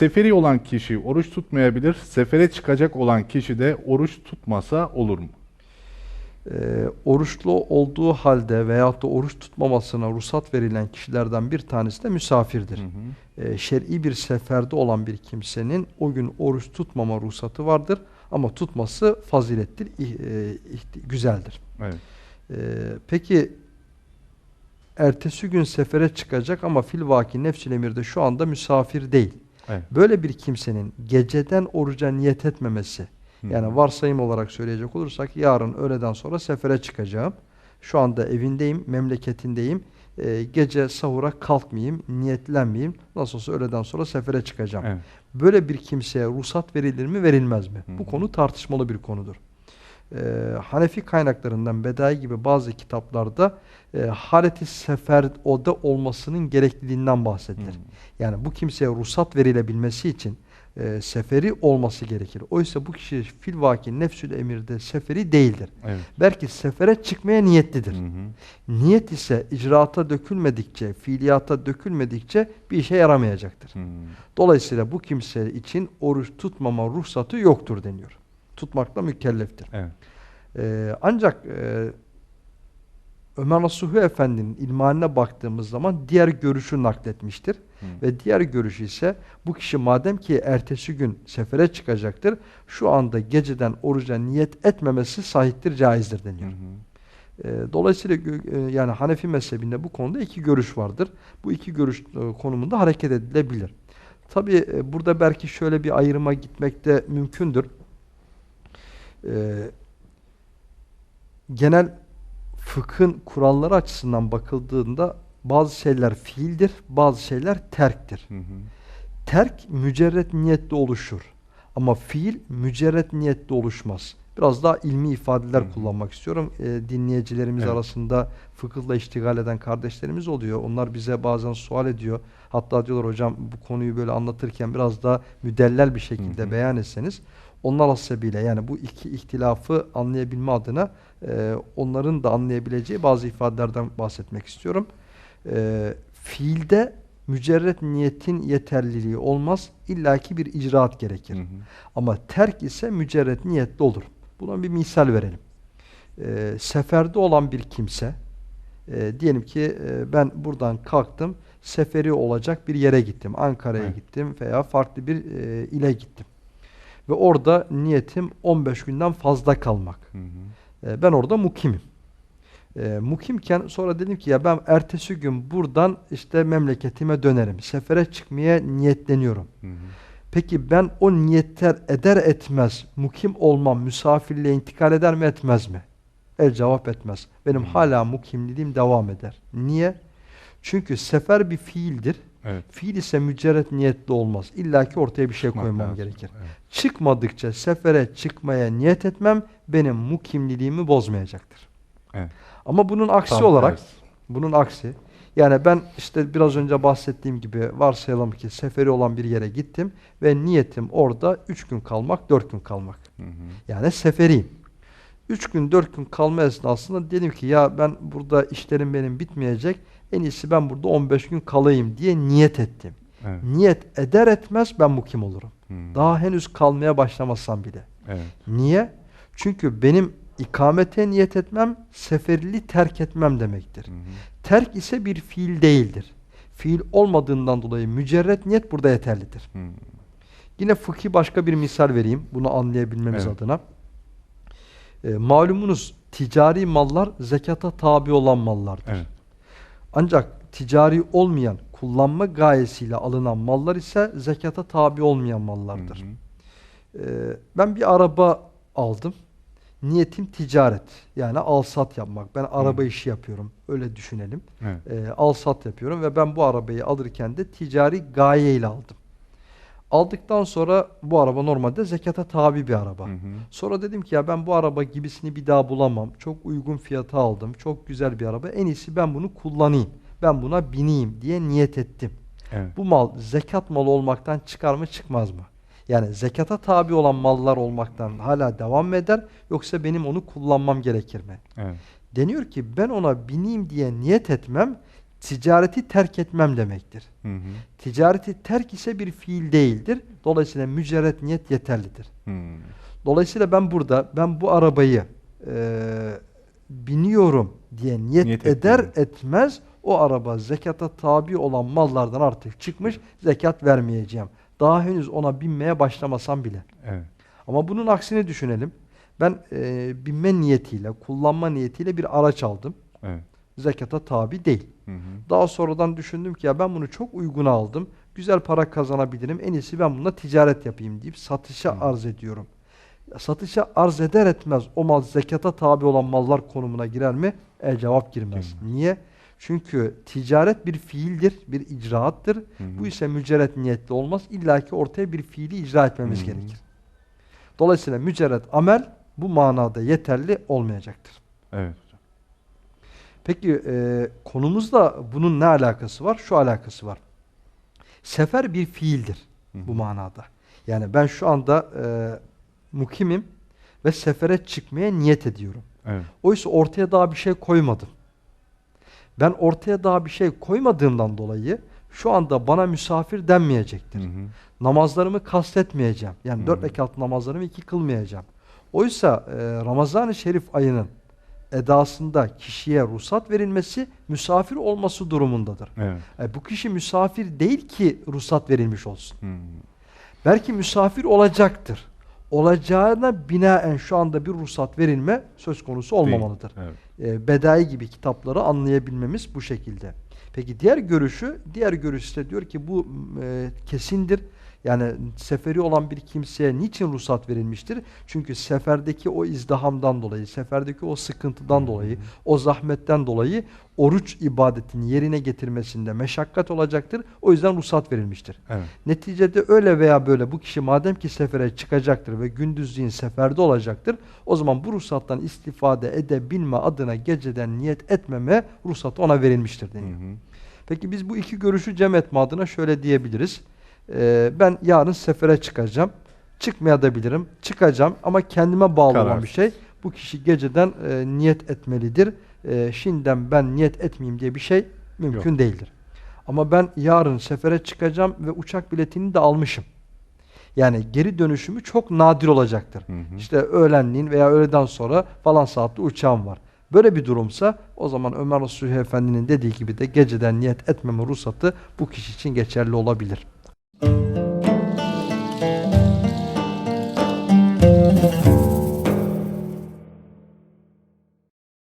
Seferi olan kişi oruç tutmayabilir. Sefere çıkacak olan kişi de oruç tutmasa olur mu? Ee, oruçlu olduğu halde veyahut da oruç tutmamasına ruhsat verilen kişilerden bir tanesi de misafirdir. Ee, şer'i bir seferde olan bir kimsenin o gün oruç tutmama ruhsatı vardır ama tutması fazilettir, e, güzeldir. Evet. Ee, peki ertesi gün sefere çıkacak ama filvaki nefsül emirde şu anda misafir değil. Evet. Böyle bir kimsenin geceden oruca niyet etmemesi, Hı yani varsayım olarak söyleyecek olursak yarın öğleden sonra sefere çıkacağım. Şu anda evindeyim, memleketindeyim. Ee, gece sahura kalkmayayım, niyetlenmeyeyim. Nasıl olsa öğleden sonra sefere çıkacağım. Evet. Böyle bir kimseye ruhsat verilir mi, verilmez mi? Hı Bu konu tartışmalı bir konudur. Ee, Hanefi kaynaklarından Bedai gibi bazı kitaplarda e, haleti sefer oda olmasının gerekliliğinden bahsedilir. Hı. Yani bu kimseye ruhsat verilebilmesi için e, seferi olması gerekir. Oysa bu kişi filvaki nefsül emirde seferi değildir. Evet. Belki sefere çıkmaya niyetlidir. Hı hı. Niyet ise icraata dökülmedikçe, fiiliyata dökülmedikçe bir işe yaramayacaktır. Hı. Dolayısıyla bu kimse için oruç tutmama ruhsatı yoktur deniyor. Tutmakla mükelleftir. Evet. Ee, ancak e, Ömer Nasuhi Efendi'nin ilmaline baktığımız zaman diğer görüşü nakletmiştir. Hı. Ve diğer görüşü ise bu kişi madem ki ertesi gün sefere çıkacaktır, şu anda geceden oruca niyet etmemesi sahiptir, caizdir Hı deniyor. hı. Ee, dolayısıyla e, yani Hanefi mezhebinde bu konuda iki görüş vardır. Bu iki görüş e, konumunda hareket edilebilir. Tabi burada belki şöyle bir ayrıma gitmek de mümkündür. Ee, genel fıkhın kuralları açısından bakıldığında bazı şeyler fiildir, bazı şeyler terktir. Hı hı. Terk mücerret niyetli oluşur. Ama fiil mücerret niyetli oluşmaz. Biraz daha ilmi ifadeler Hı hı. kullanmak istiyorum. Ee, dinleyicilerimiz Evet. arasında fıkıhla iştigal eden kardeşlerimiz oluyor. Onlar bize bazen sual ediyor. Hatta diyorlar hocam bu konuyu böyle anlatırken biraz daha müdellel bir şekilde Hı hı. beyan etseniz. Onlar hasebiyle yani bu iki ihtilafı anlayabilme adına e, onların da anlayabileceği bazı ifadelerden bahsetmek istiyorum. E, fiilde mücerret niyetin yeterliliği olmaz. illaki bir icraat gerekir. Hı hı. Ama terk ise mücerret niyetli olur. Buna bir misal verelim. Ee, seferde olan bir kimse, e, diyelim ki e, ben buradan kalktım, seferi olacak bir yere gittim. Ankara'ya Evet. gittim veya farklı bir e, ile gittim. Ve orada niyetim 15 günden fazla kalmak. Hı hı. E, ben orada mukimim. E, mukimken sonra dedim ki ya ben ertesi gün buradan işte memleketime dönerim. Sefere çıkmaya niyetleniyorum. Hı hı. Peki ben o niyetler eder etmez mukim olmam misafirliğe intikal eder mi etmez mi? El cevap etmez. Benim Hmm. hala mukimliliğim devam eder. Niye? Çünkü sefer bir fiildir. Evet. Fiil ise mücerret niyetli olmaz. İlla ki ortaya bir şey Çıkmak koymam lazım. gerekir. Evet. Çıkmadıkça sefere çıkmaya niyet etmem benim mukimliliğimi bozmayacaktır. Evet. Ama bunun aksi Tam olarak tersi. bunun aksi. Yani ben işte biraz önce bahsettiğim gibi varsayalım ki seferi olan bir yere gittim ve niyetim orada 3 gün kalmak, 4 gün kalmak. Hı hı. Yani seferiyim. 3 gün 4 gün kalma esnasında dedim ki ya ben burada işlerim benim bitmeyecek. En iyisi ben burada 15 gün kalayım diye niyet ettim. Evet. Niyet eder etmez ben mukim olurum. Hı. Daha henüz kalmaya başlamasam bile. Evet. Niye? Çünkü benim ikamete niyet etmem, seferli terk etmem demektir. Hı hı. Terk ise bir fiil değildir. Fiil olmadığından dolayı mücerret niyet burada yeterlidir. Hı. Yine fıkhi başka bir misal vereyim bunu anlayabilmemiz Evet. adına. E, malumunuz ticari mallar zekata tabi olan mallardır. Evet. Ancak ticari olmayan, kullanma gayesiyle alınan mallar ise zekata tabi olmayan mallardır. Hı hı. Ee, ben bir araba aldım. Niyetim ticaret. Yani al sat yapmak. Ben araba Hı. işi yapıyorum. Öyle düşünelim. Evet. Ee, al sat yapıyorum ve ben bu arabayı alırken de ticari gaye ile aldım. Aldıktan sonra bu araba normalde zekata tabi bir araba. Hı hı. Sonra dedim ki ya ben bu araba gibisini bir daha bulamam. Çok uygun fiyata aldım. Çok güzel bir araba. En iyisi ben bunu kullanayım. Ben buna bineyim diye niyet ettim. Evet. Bu mal zekat malı olmaktan çıkar mı çıkmaz mı? Yani zekata tabi olan mallar olmaktan hala devam mı eder yoksa benim onu kullanmam gerekir mi? Evet. Deniyor ki ben ona bineyim diye niyet etmem ticareti terk etmem demektir. Hı hı. Ticareti terk ise bir fiil değildir. Dolayısıyla mücerret niyet yeterlidir. Hı. Dolayısıyla ben burada ben bu arabayı e, biniyorum diye niyet, Niyet eder etmiyorum. etmez o araba zekata tabi olan mallardan artık çıkmış zekat vermeyeceğim. Daha henüz ona binmeye başlamasam bile. Evet. Ama bunun aksini düşünelim. Ben e, binme niyetiyle, kullanma niyetiyle bir araç aldım. Evet. Zekata tabi değil. Hı hı. Daha sonradan düşündüm ki ya ben bunu çok uygun aldım. Güzel para kazanabilirim. En iyisi ben bununla ticaret yapayım deyip satışa Hı. arz ediyorum. Satışa arz eder etmez o mal zekata tabi olan mallar konumuna girer mi? E cevap girmez. Girmez. Niye? Çünkü ticaret bir fiildir, bir icraattır. Hı hı. Bu ise mücerret niyetli olmaz. İlla ki ortaya bir fiili icra etmemiz Hı hı. gerekir. Dolayısıyla mücerret amel bu manada yeterli olmayacaktır. Evet. Peki e, konumuzla bunun ne alakası var? Şu alakası var. Sefer bir fiildir Hı bu manada. Yani ben şu anda e, mukimim ve sefere çıkmaya niyet ediyorum. Evet. Oysa ortaya daha bir şey koymadım. Ben ortaya daha bir şey koymadığımdan dolayı şu anda bana misafir denmeyecektir. Hı hı. Namazlarımı kastetmeyeceğim. Yani Hı dört hı. rekat namazlarımı iki kılmayacağım. Oysa e, Ramazan-ı Şerif ayının edasında kişiye ruhsat verilmesi misafir olması durumundadır. Evet. E, bu kişi misafir değil ki ruhsat verilmiş olsun. Hı. Belki misafir olacaktır. Olacağına binaen şu anda bir ruhsat verilme söz konusu olmamalıdır. Evet. E, Bedai gibi kitapları anlayabilmemiz bu şekilde. Peki diğer görüşü, diğer görüş ise diyor ki bu e, kesindir. Yani seferi olan bir kimseye niçin ruhsat verilmiştir? Çünkü seferdeki o izdihamdan dolayı, seferdeki o sıkıntıdan dolayı, o zahmetten dolayı oruç ibadetini yerine getirmesinde meşakkat olacaktır. O yüzden ruhsat verilmiştir. Evet. Neticede öyle veya böyle bu kişi madem ki sefere çıkacaktır ve gündüzliğin seferde olacaktır, o zaman bu ruhsattan istifade edebilme adına geceden niyet etmeme ruhsatı ona verilmiştir Hı deniyor. hı. Peki biz bu iki görüşü cem etme adına şöyle diyebiliriz. Ee, ben yarın sefere çıkacağım. Çıkmaya da bilirim. Çıkacağım ama kendime bağlı olan Kararsız. bir şey. Bu kişi geceden e, niyet etmelidir. E, şimdiden ben niyet etmeyeyim diye bir şey mümkün değildir. Ama ben yarın sefere çıkacağım ve uçak biletini de almışım. Yani geri dönüşümü çok nadir olacaktır. Hı hı. İşte öğlenliğin veya öğleden sonra falan saatte uçağım var. Böyle bir durumsa o zaman Ömer Resulü Efendi'nin dediği gibi de geceden niyet etmeme ruhsatı bu kişi için geçerli olabilir.